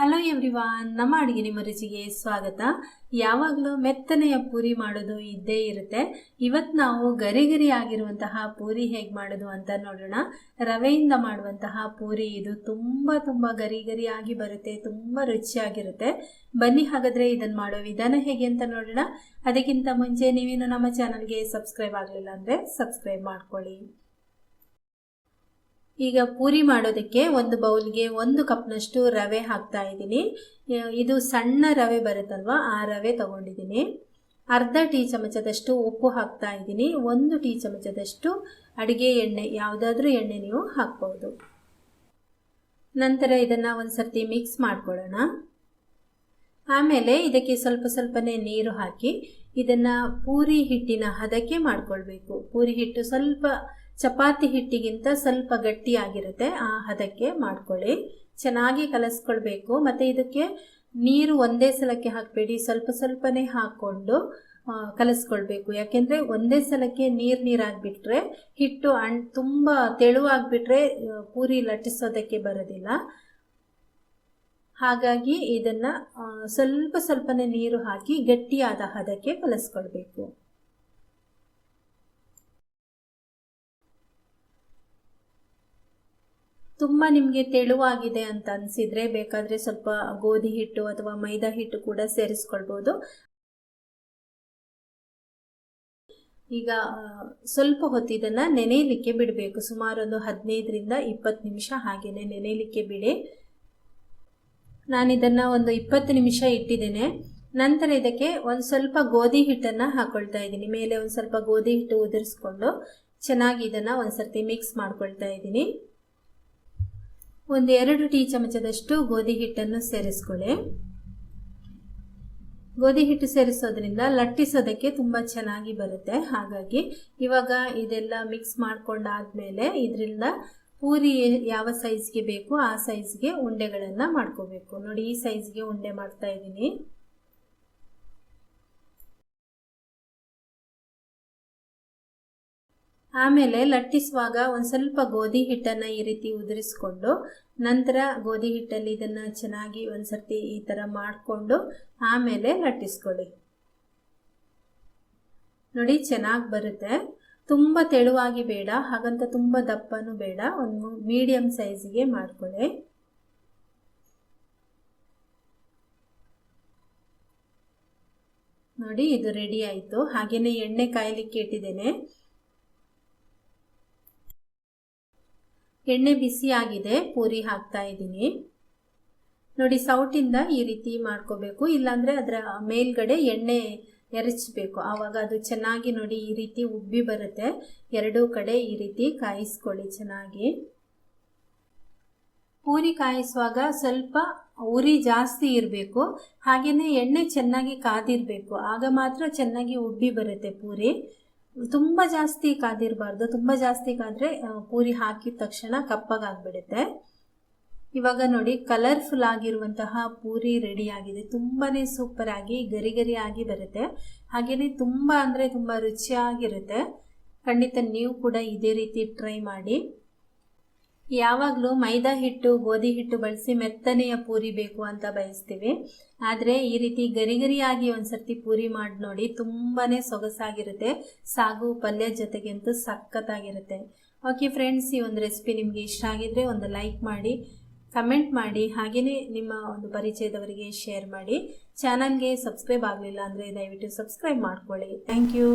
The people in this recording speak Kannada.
ಹಲೋ ಎವ್ರಿವಾನ್ ನಮ್ಮ ಅಡುಗೆ ನಿಮ್ಮ ರುಚಿಗೆ ಸ್ವಾಗತ. ಯಾವಾಗಲೂ ಮೆತ್ತನೆಯ ಪೂರಿ ಮಾಡೋದು ಇದ್ದೇ ಇರುತ್ತೆ. ಇವತ್ತು ನಾವು ಗರಿ ಗರಿ ಆಗಿರುವಂತಹ ಪೂರಿ ಹೇಗೆ ಮಾಡೋದು ಅಂತ ನೋಡೋಣ. ರವೆಯಿಂದ ಮಾಡುವಂತಹ ಪೂರಿ ಇದು ತುಂಬ ತುಂಬ ಗರಿ ಗರಿ ಆಗಿ ಬರುತ್ತೆ, ತುಂಬ ರುಚಿಯಾಗಿರುತ್ತೆ. ಬನ್ನಿ ಹಾಗಾದರೆ ಇದನ್ನು ಮಾಡೋ ವಿಧಾನ ಹೇಗೆ ಅಂತ ನೋಡೋಣ. ಅದಕ್ಕಿಂತ ಮುಂಚೆ ನೀವೇನು ನಮ್ಮ ಚಾನಲ್ಗೆ ಸಬ್ಸ್ಕ್ರೈಬ್ ಆಗಲಿಲ್ಲ ಅಂದರೆ ಸಬ್ಸ್ಕ್ರೈಬ್ ಮಾಡ್ಕೊಳ್ಳಿ. ಈಗ ಪೂರಿ ಮಾಡೋದಕ್ಕೆ ಒಂದು ಬೌಲ್ಗೆ ಒಂದು ಕಪ್ನಷ್ಟು ರವೆ ಹಾಕ್ತಾ ಇದ್ದೀನಿ. ಇದು ಸಣ್ಣ ರವೆ ಬರುತ್ತಲ್ವ, ಆ ರವೆ ತಗೊಂಡಿದ್ದೀನಿ. ಅರ್ಧ ಟೀ ಚಮಚದಷ್ಟು ಉಪ್ಪು ಹಾಕ್ತಾ ಇದ್ದೀನಿ. ಒಂದು ಟೀ ಚಮಚದಷ್ಟು ಅಡುಗೆ ಎಣ್ಣೆ, ಯಾವುದಾದ್ರೂ ಎಣ್ಣೆ ನೀವು ಹಾಕ್ಬೋದು. ನಂತರ ಇದನ್ನು ಒಂದು ಸರ್ತಿ ಮಿಕ್ಸ್ ಮಾಡ್ಕೊಳ್ಳೋಣ. ಆಮೇಲೆ ಇದಕ್ಕೆ ಸ್ವಲ್ಪ ಸ್ವಲ್ಪನೇ ನೀರು ಹಾಕಿ ಇದನ್ನು ಪೂರಿ ಹಿಟ್ಟಿನ ಹದಕ್ಕೆ ಮಾಡ್ಕೊಳ್ಬೇಕು. ಪೂರಿ ಹಿಟ್ಟು ಸ್ವಲ್ಪ ಚಪಾತಿ ಹಿಟ್ಟಿಗಿಂತ ಸ್ವಲ್ಪ ಗಟ್ಟಿಯಾಗಿರುತ್ತೆ. ಆ ಹದಕ್ಕೆ ಮಾಡ್ಕೊಳ್ಳಿ. ಚೆನ್ನಾಗಿ ಕಲಸ್ಕೊಳ್ಬೇಕು. ಮತ್ತು ಇದಕ್ಕೆ ನೀರು ಒಂದೇ ಸಲಕ್ಕೆ ಹಾಕಬೇಡಿ. ಸ್ವಲ್ಪ ಸ್ವಲ್ಪನೇ ಹಾಕ್ಕೊಂಡು ಕಲಸ್ಕೊಳ್ಬೇಕು. ಯಾಕೆಂದರೆ ಒಂದೇ ಸಲಕ್ಕೆ ನೀರು ನೀರಾಗಿಬಿಟ್ರೆ, ಹಿಟ್ಟು ಅಣ್, ತುಂಬ ತೆಳುವಾಗಿಬಿಟ್ರೆ ಪೂರಿ ಲಟ್ಟಿಸೋದಕ್ಕೆ ಬರೋದಿಲ್ಲ. ಹಾಗಾಗಿ ಇದನ್ನು ಸ್ವಲ್ಪ ಸ್ವಲ್ಪನೇ ನೀರು ಹಾಕಿ ಗಟ್ಟಿಯಾದ ಹದಕ್ಕೆ ಕಲಿಸ್ಕೊಳ್ಬೇಕು. ತುಂಬ ನಿಮಗೆ ತೆಳುವಾಗಿದೆ ಅಂತ ಅನಿಸಿದರೆ ಬೇಕಾದರೆ ಸ್ವಲ್ಪ ಗೋಧಿ ಹಿಟ್ಟು ಅಥವಾ ಮೈದಾ ಹಿಟ್ಟು ಕೂಡ ಸೇರಿಸ್ಕೊಳ್ಬೋದು. ಈಗ ಸ್ವಲ್ಪ ಹೊತ್ತು ಇದನ್ನು ನೆನೆಯಲಿಕ್ಕೆ ಬಿಡಬೇಕು. ಸುಮಾರು ಒಂದು ಹದಿನೈದರಿಂದ ಇಪ್ಪತ್ತು ನಿಮಿಷ ಹಾಗೆಯೇ ನೆನೆಯಲಿಕ್ಕೆ ಬಿಡಿ. ನಾನಿದನ್ನು ಒಂದು ಇಪ್ಪತ್ತು ನಿಮಿಷ ಇಟ್ಟಿದ್ದೇನೆ. ನಂತರ ಇದಕ್ಕೆ ಒಂದು ಸ್ವಲ್ಪ ಗೋಧಿ ಹಿಟ್ಟನ್ನು ಹಾಕೊಳ್ತಾ ಇದ್ದೀನಿ. ಮೇಲೆ ಒಂದು ಸ್ವಲ್ಪ ಗೋಧಿ ಹಿಟ್ಟು ಉದುರಿಸ್ಕೊಂಡು ಚೆನ್ನಾಗಿ ಇದನ್ನು ಒಂದು ಸರ್ತಿ ಮಿಕ್ಸ್ ಮಾಡ್ಕೊಳ್ತಾ ಇದ್ದೀನಿ. ಒಂದು ಎರಡು ಟೀ ಚಮಚದಷ್ಟು ಗೋಧಿ ಹಿಟ್ಟನ್ನು ಸೇರಿಸ್ಕೊಳ್ಳಿ. ಗೋಧಿ ಹಿಟ್ಟು ಸೇರಿಸೋದ್ರಿಂದ ಲಟ್ಟಿಸೋದಕ್ಕೆ ತುಂಬ ಚೆನ್ನಾಗಿ ಬರುತ್ತೆ. ಹಾಗಾಗಿ ಇವಾಗ ಇದೆಲ್ಲ ಮಿಕ್ಸ್ ಮಾಡ್ಕೊಂಡಾದ್ಮೇಲೆ ಇದರಿಂದ ಪೂರಿ ಯಾವ ಸೈಜ್ಗೆ ಬೇಕು ಆ ಸೈಜ್ಗೆ ಉಂಡೆಗಳನ್ನು ಮಾಡ್ಕೋಬೇಕು. ನೋಡಿ ಈ ಸೈಜ್ಗೆ ಉಂಡೆ ಮಾಡ್ತಾ ಇದ್ದೀನಿ. ಆಮೇಲೆ ಲಟ್ಟಿಸುವಾಗ ಒಂದು ಸ್ವಲ್ಪ ಗೋಧಿ ಹಿಟ್ಟನ್ನು ಈ ರೀತಿ ಉದುರಿಸ್ಕೊಂಡು ನಂತರ ಗೋಧಿ ಹಿಟ್ಟಲ್ಲಿ ಇದನ್ನು ಚೆನ್ನಾಗಿ ಒಂದು ಸರ್ತಿ ಈ ಥರ ಮಾಡಿಕೊಂಡು ಆಮೇಲೆ ಲಟ್ಟಿಸ್ಕೊಳ್ಳಿ. ನೋಡಿ ಚೆನ್ನಾಗಿ ಬರುತ್ತೆ. ತುಂಬ ತೆಳುವಾಗಿ ಬೇಡ, ಹಾಗಂತ ತುಂಬ ದಪ್ಪನೂ ಬೇಡ, ಒಂದು ಮೀಡಿಯಂ ಸೈಜಿಗೆ ಮಾಡ್ಕೊಳ್ಳಿ. ನೋಡಿ ಇದು ರೆಡಿ ಆಯಿತು. ಹಾಗೆಯೇ ಎಣ್ಣೆ ಕಾಯಲಿಕ್ಕೆ ಇಟ್ಟಿದ್ದೇನೆ. ಎಣ್ಣೆ ಬಿಸಿ ಆಗಿದೆ, ಪೂರಿ ಹಾಕ್ತಾ ಇದ್ದೀನಿ. ನೋಡಿ, ಸೌಟಿಂದ ಈ ರೀತಿ ಮಾಡ್ಕೋಬೇಕು. ಇಲ್ಲಾಂದರೆ ಅದರ ಮೇಲ್ಗಡೆ ಎಣ್ಣೆ ಎರಚಬೇಕು. ಆವಾಗ ಅದು ಚೆನ್ನಾಗಿ ನೋಡಿ ಈ ರೀತಿ ಉಬ್ಬಿ ಬರುತ್ತೆ. ಎರಡೂ ಕಡೆ ಈ ರೀತಿ ಕಾಯಿಸ್ಕೊಳ್ಳಿ ಚೆನ್ನಾಗಿ. ಪೂರಿ ಕಾಯಿಸುವಾಗ ಸ್ವಲ್ಪ ಉರಿ ಜಾಸ್ತಿ ಇರಬೇಕು. ಹಾಗೆಯೇ ಎಣ್ಣೆ ಚೆನ್ನಾಗಿ ಕಾದಿರಬೇಕು. ಆಗ ಮಾತ್ರ ಚೆನ್ನಾಗಿ ಉಬ್ಬಿ ಬರುತ್ತೆ ಪೂರಿ. ತುಂಬ ಜಾಸ್ತಿ ಕಾದಿರಬಾರ್ದು. ತುಂಬ ಜಾಸ್ತಿ ಕಾದರೆ ಪೂರಿ ಹಾಕಿದ ತಕ್ಷಣ ಕಪ್ಪಗಾಗ್ಬಿಡುತ್ತೆ. ಇವಾಗ ನೋಡಿ ಕಲರ್ಫುಲ್ ಆಗಿರುವಂತಹ ಪೂರಿ ರೆಡಿ ಆಗಿದೆ. ತುಂಬಾ ಸೂಪರ್ ಆಗಿ, ಗರಿ ಗರಿ ಆಗಿ ಬರುತ್ತೆ. ಹಾಗೆಯೇ ತುಂಬ ಅಂದರೆ ತುಂಬ ರುಚಿಯಾಗಿರುತ್ತೆ. ಖಂಡಿತ ನೀವು ಕೂಡ ಇದೇ ರೀತಿ ಟ್ರೈ ಮಾಡಿ. ಯಾವಾಗಲೂ ಮೈದಾ ಹಿಟ್ಟು, ಗೋಧಿ ಹಿಟ್ಟು ಬಳಸಿ ಮೆತ್ತನೆಯ ಪೂರಿ ಬೇಕು ಅಂತ ಬಯಸ್ತೀವಿ. ಆದರೆ ಈ ರೀತಿ ಗರಿಗರಿಯಾಗಿ ಒಂದ್ಸರ್ತಿ ಪೂರಿ ಮಾಡಿ ನೋಡಿ ತುಂಬಾ ಸೊಗಸಾಗಿರುತ್ತೆ. ಸಾಗು ಪಲ್ಯ ಜೊತೆಗಂತೂ ಸಖತ್ತಾಗಿರುತ್ತೆ. ಓಕೆ ಫ್ರೆಂಡ್ಸ್ ಈ ಒಂದು ರೆಸಿಪಿ ನಿಮಗೆ ಇಷ್ಟ ಆಗಿದ್ರೆ ಒಂದು ಲೈಕ್ ಮಾಡಿ ಕಮೆಂಟ್ ಮಾಡಿ ಹಾಗೆಯೇ ನಿಮ್ಮ ಒಂದು ಪರಿಚಯದವರಿಗೆ ಶೇರ್ ಮಾಡಿ. ಚಾನಲ್ಗೆ ಸಬ್ಸ್ಕ್ರೈಬ್ ಆಗಲಿಲ್ಲ ಅಂದರೆ ದಯವಿಟ್ಟು ಸಬ್ಸ್ಕ್ರೈಬ್ ಮಾಡ್ಕೊಳ್ಳಿ. Thank you